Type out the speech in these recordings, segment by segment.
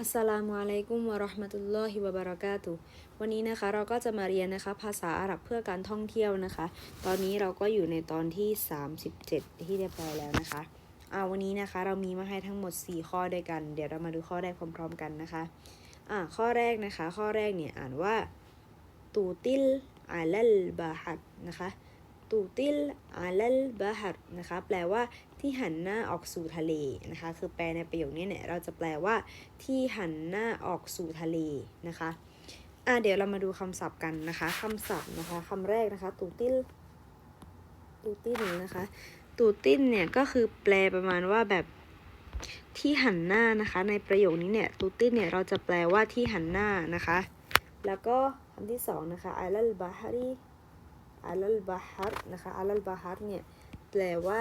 อัสลามุอะลัยกุมวะราะห์มะตุลลอฮิวะบะเราะกาตุวันนี้นะคะเราก็จะมาเรียนนะคะ ภาษาอาหรับเพื่อการท่องเที่ยวนะคะ ตอนนี้เราก็อยู่ในตอนที่ 37 ที่เรียบร้อยแล้วนะคะอ่าวันนี้นะคะ เรามีมาให้ทั้งหมด 4 ข้อด้วยกัน เดี๋ยวเรามาดูข้อแรกพร้อม ๆ กันนะคะอ่าข้อแรกนะคะ ข้อแรกเนี่ยอ่านว่าตูติลอาลัลบาฮัดนะคะ ตูติลอาลัลบาฮัดนะคะแปลว่าที่หันหน้าออกสู่ทะเลนะคะคือแปลในประโยคนี้เนี่ยเราจะแปลว่าที่หันหน้าออกสู่ทะเลนะคะอะเดี๋ยวเรามาดูคำศัพท์กันนะคะคำศัพท์นะคะคำแรกนะคะตูติลตูติลนะคะตูตินเนี่ยก็คือแปลประมาณว่าแบบที่หันหน้านะคะในประโยคนี้เนี่ยตูตินเนี่ยเราจะแปลว่าที่หันหน้านะคะ แล้วก็คำที่สองนะคะอัลลบาฮารี อัลลบาฮัรนะคะอัลลบาฮัรเนี่ยแปลว่า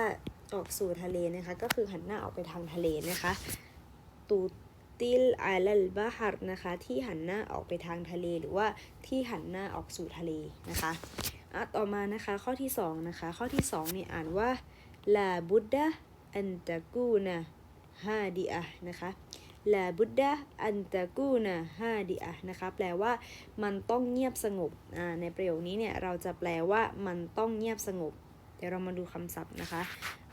ออกสู่ทะเลนะคะ ก็คือหันหน้าออกไปทางทะเลนะคะตูติลอาลัลบาฮัรนะคะที่หันหน้าออกไปทางทะเลหรือว่าที่หันหน้าออกสู่ทะเลนะคะอะต่อมานะคะข้อที่สองนะคะข้อที่สองเนี่ยอ่านว่าลาบุดดะอันตะกูนะฮาดีอะนะคะ ลาบุดดะอันตะกูนะฮาดีอะนะคะแปลว่ามันต้องเงียบสงบอ่าในประโยคนี้เนี่ยเราจะแปลว่ามันต้องเงียบสงบ เดี๋ยวเรามาดูคำศัพท์นะคะ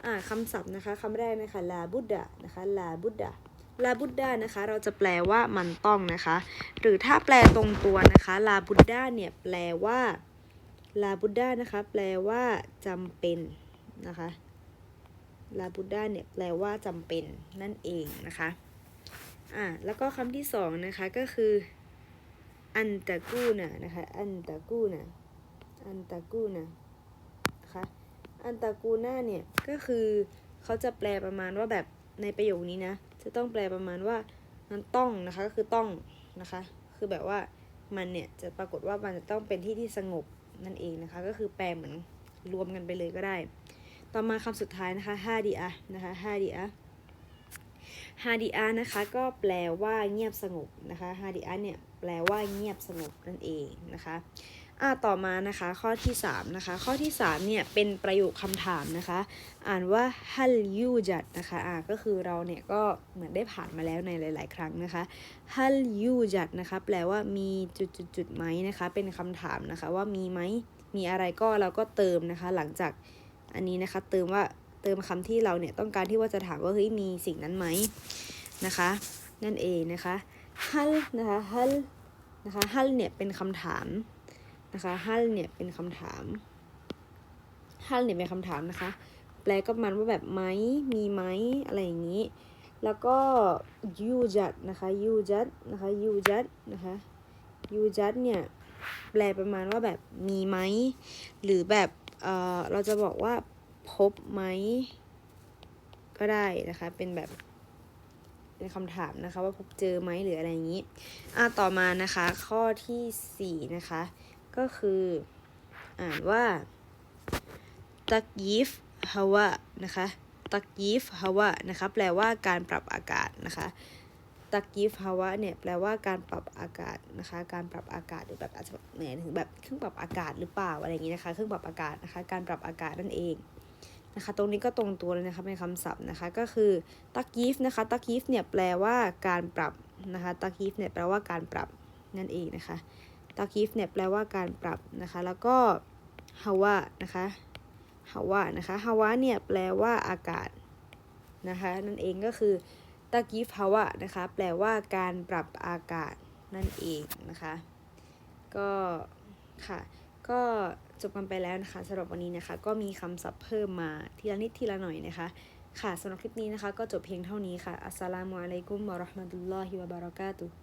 อ่าคำศัพท์นะคะคำแรกนะคะลาบุดดะนะคะลาบุดดะลาบุดดานะคะ เราจะแปลว่ามันต้องนะคะ หรือถ้าแปลตรงตัวนะคะลาบุดดาเนี่ยแปลว่าลาบุดดานะคะ แปลว่าจำเป็นนะคะลาบุดดาเนี่ยแปลว่าจำเป็นนั่นเองนะคะ อ่าแล้วก็คำที่สองนะคะก็คืออันตะกูนะนะคะ อันตะกูนะอันตะกูนะนะคะ อันตากูน่าเนี่ยก็คือเขาจะแปลประมาณว่าแบบในประโยคนี้นะ จะต้องแปลประมาณว่ามันต้องนะคะก็คือต้องนะคะ คือแบบว่ามันเนี่ยจะปรากฏว่ามันจะต้องเป็นที่ที่สงบนั่นเองนะคะ ก็คือแปลเหมือนรวมกันไปเลยก็ได้ ต่อมาคำสุดท้ายนะคะฮาดีอะนะคะฮาดีอะ ฮาดีอะนะคะก็แปลว่าเงียบสงบนะคะฮาดีอะเนี่ยแปลว่าเงียบสงบนั่นเองนะคะอ่าต่อมานะคะข้อที่3นะคะข้อที่3เนี่ยเป็นประโยคคำถามนะคะ อ่านว่าฮัลยูจัดนะคะอ่าก็คือเราเนี่ยก็เหมือนได้ผ่านมาแล้วในหลาย ๆ ครั้งนะคะฮัลยูจัดนะคะแปลว่ามีจุดจุดจุดไหมนะคะเป็นคำถามนะคะว่ามีไหมมีอะไรก็เราก็เติมนะคะ หลังจากอันนี้นะคะเติมว่า เติมคำที่เราเนี่ยต้องการที่ว่าจะถามว่าเฮ้ยมีสิ่งนั้นไหมนะคะ นั่นเองนะคะฮัลนะคะฮัลนะคะฮัลเนี่ยเป็นคำถามนะคะฮัลเนี่ยเป็นคำถามฮัลเนี่ยเป็นคำถามนะคะ แปลก็ประมันว่าแบบไหมมีไหมอะไรอย่างนี้ แล้วก็ยูจัดนะคะยูจัดนะคะยูจัดนะคะยูจัดเนี่ยแปลประมาณว่าแบบมีไหมหรือแบบเออเราจะบอกว่า พบไหม ก็ได้นะคะ เป็นแบบเป็นคำถามนะคะ ว่าพบเจอไหมหรืออะไรอย่างนี้ อะต่อมานะคะ ข้อที่สี่นะคะ ก็คืออ่านว่าตักยีฟฮาวะนะคะตักยีฟฮาวะนะคะแปลว่าการปรับอากาศนะคะตักยีฟฮาวะเนี่ยแปลว่าการปรับอากาศนะคะ การปรับอากาศหรือแบบอาจจะหมายถึงแบบเครื่องปรับอากาศหรือเปล่าอะไรอย่างนี้นะคะ เครื่องปรับอากาศนะคะ การปรับอากาศนั่นเอง นะคะ ตรงนี้ก็ตรงตัวเลยนะคะเป็นคำศัพท์นะคะ ก็คือตักยีฟนะคะตักยีฟเนี่ยแปลว่าการปรับนะคะตักยีฟเนี่ยแปลว่าการปรับนั่นเองนะคะตากิฟเนี่ยแปลว่าการปรับนะคะ แล้วก็ฮาวะนะคะฮาวะนะคะฮาวะเนี่ยแปลว่าอากาศนะคะนั่นเองก็คือตากิฟฮาวะนะคะแปลว่าการปรับอากาศนั่นเองนะคะ ก็ค่ะก็ จบกันไปแล้วนะคะสำหรับวันนี้นะคะ ก็มีคำศัพท์เพิ่มมาทีละนิดทีละหน่อยนะคะ ค่ะสำหรับคลิปนี้นะคะ ก็จบเพียงเท่านี้ค่ะอัสสลามุอะลัยกุมวะราะห์มะตุลลอฮิวะบะเราะกาตุฮ์